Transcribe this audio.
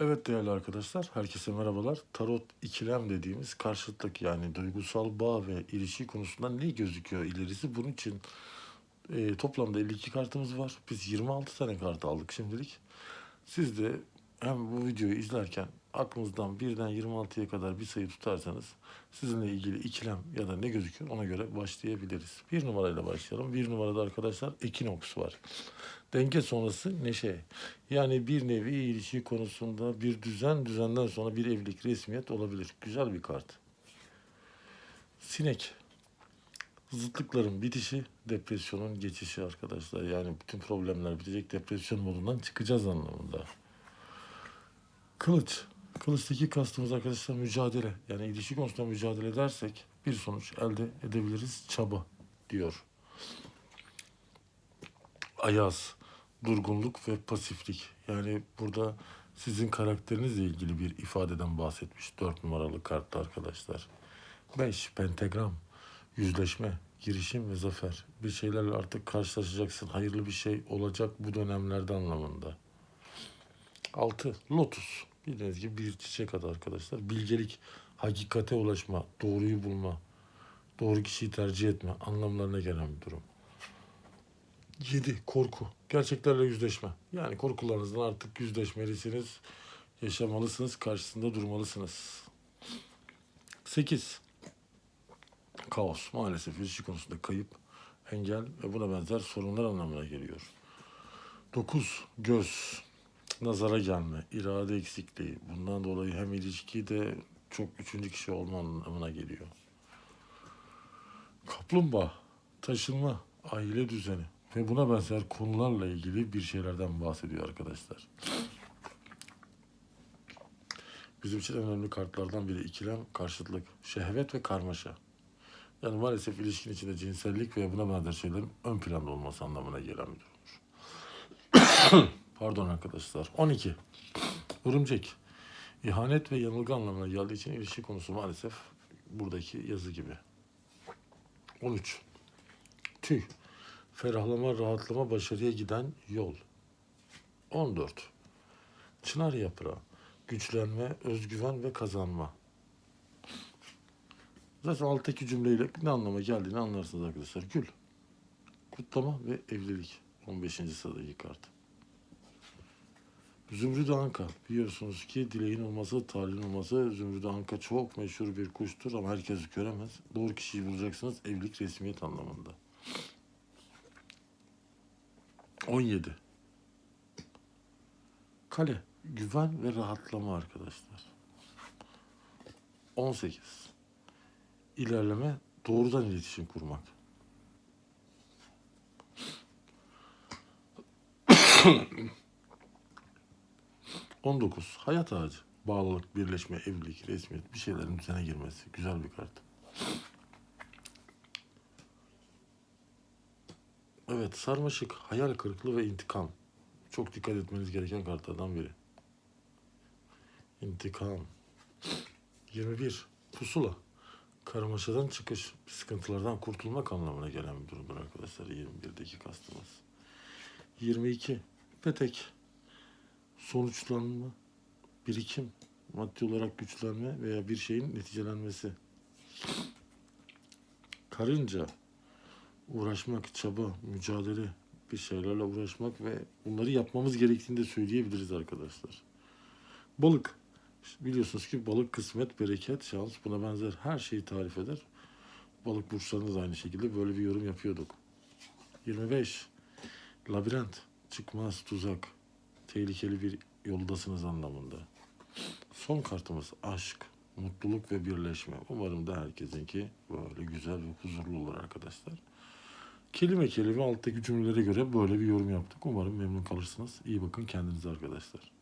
Evet değerli arkadaşlar, herkese merhabalar. Tarot ikilem dediğimiz karşıtlık yani duygusal bağ ve ilişki konusunda ne gözüküyor ilerisi? Bunun için e, toplamda 52 kartımız var. Biz 26 tane kart aldık şimdilik. Siz de hem bu videoyu izlerken aklınızdan birden 26'ya kadar bir sayı tutarsanız sizinle ilgili ikilem ya da ne gözüküyor ona göre başlayabiliriz. Bir numarayla başlayalım. Bir numarada arkadaşlar Ekinoks var. Denge sonrası neşe. Yani bir nevi ilişki konusunda bir düzen, düzenden sonra bir evlilik, resmiyet olabilir. Güzel bir kart. Sinek. Zıtlıkların bitişi, depresyonun geçişi arkadaşlar. Yani bütün problemler bitecek, depresyon modundan çıkacağız anlamında. Kılıç. Kılıçtaki kastımız arkadaşlar mücadele. Yani ilişki konusunda mücadele edersek bir sonuç elde edebiliriz. Çaba diyor. Ayaz, durgunluk ve pasiflik. Yani burada sizin karakterinizle ilgili bir ifadeden bahsetmiş dört numaralı kartta arkadaşlar. Beş, pentagram, yüzleşme, girişim ve zafer. Bir şeylerle artık karşılaşacaksın. Hayırlı bir şey olacak bu dönemlerde anlamında. Altı, lotus. Bildiğiniz gibi bir çiçek adı arkadaşlar. Bilgelik, hakikate ulaşma, doğruyu bulma, doğru kişiyi tercih etme anlamlarına gelen bir durum. 7. Korku. Gerçeklerle yüzleşme. Yani korkularınızdan artık yüzleşmelisiniz. Yaşamalısınız. Karşısında durmalısınız. 8. Kaos. Maalesef ilişki konusunda kayıp, engel ve buna benzer sorunlar anlamına geliyor. 9. Göz. Nazara gelme, irade eksikliği. Bundan dolayı hem ilişki de çok üçüncü kişi olma anlamına geliyor. Kaplumbağa, taşınma, aile düzeni ve buna benzer konularla ilgili bir şeylerden bahsediyor arkadaşlar. Bizim için en önemli kartlardan biri ikilem, karşıtlık, şehvet ve karmaşa. Yani maalesef ilişkin içinde cinsellik ve buna benzer şeylerin ön planda olması anlamına gelen bir durumdur. Pardon arkadaşlar. 12. Örümcek. İhanet ve yanılgı anlamına geldiği için ilişki konusu maalesef buradaki yazı gibi. 13. Tüy. Ferahlama, rahatlama, başarıya giden yol. 14. Çınar yaprağı. Güçlenme, özgüven ve kazanma. Zaten alttaki cümleyle ne anlama geldiğini anlarsınız arkadaşlar. Gül. Kutlama ve evlilik. 15. sıradaki kart. Zümrüt Anka. Biliyorsunuz ki dileğin olması, talihin olması. Zümrüt Anka çok meşhur bir kuştur ama herkes göremez. Doğru kişiyi bulacaksınız evlilik resmiyet anlamında. 17. Kale. Güven ve rahatlama arkadaşlar. 18. İlerleme, doğrudan iletişim kurmak. 19. Hayat ağacı. Bağlılık, birleşme, evlilik, resmiyet bir şeylerin düzene girmesi. Güzel bir kart. Evet, sarmaşık, hayal kırıklığı ve intikam. Çok dikkat etmeniz gereken kartlardan biri. İntikam. 21. Pusula. Karmaşadan çıkış, sıkıntılardan kurtulmak anlamına gelen bir durumdur arkadaşlar. 21'deki kastımız. 22. Petek. Sonuçlanma, birikim, maddi olarak güçlenme veya bir şeyin neticelenmesi. Karınca, uğraşmak, çaba, mücadele, bir şeylerle uğraşmak ve bunları yapmamız gerektiğini de söyleyebiliriz arkadaşlar. Balık, biliyorsunuz ki balık kısmet, bereket, şans buna benzer her şeyi tarif eder. Balık burçlarında da aynı şekilde böyle bir yorum yapıyorduk. 25. Labirent, çıkmaz, tuzak, tehlikeli bir yoldasınız anlamında. Son kartımız aşk, mutluluk ve birleşme. Umarım da herkesinki böyle güzel ve huzurlu olur arkadaşlar. Kelime kelime alttaki cümlelere göre böyle bir yorum yaptık. Umarım memnun kalırsınız. İyi bakın kendinize arkadaşlar.